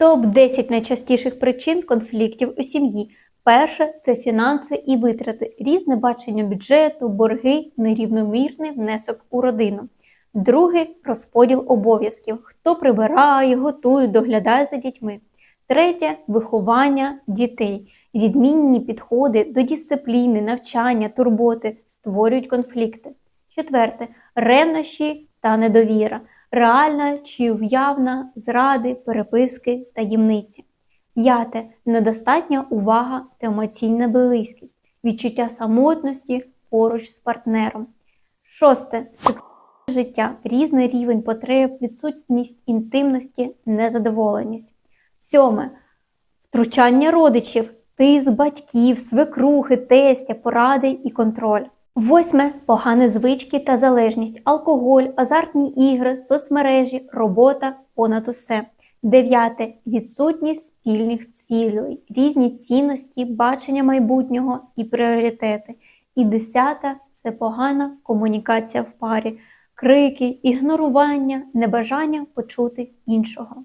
Топ-10 найчастіших причин конфліктів у сім'ї. Перше це фінанси і витрати, різне бачення бюджету, борги, нерівномірний внесок у родину. Друге розподіл обов'язків: хто прибирає, готує, доглядає за дітьми. Третє виховання дітей. Відмінні підходи до дисципліни, навчання, турботи створюють конфлікти. Четверте ревнощі та недовіра, реальна чи уявна зради, переписки, таємниці. П'яте недостатня увага та емоційна близькість, відчуття самотності поруч з партнером. Шосте сексуальне життя, різний рівень потреб, відсутність інтимності, незадоволеність. Сьоме втручання родичів, тиск батьків, свекрухи, тестя, поради і контроль. Восьме погані звички та залежність, алкоголь, азартні ігри, соцмережі, робота понад усе. Дев'яте відсутність спільних цілей, різні цінності, бачення майбутнього і пріоритети. І десята це погана комунікація в парі, крики, ігнорування, небажання почути іншого.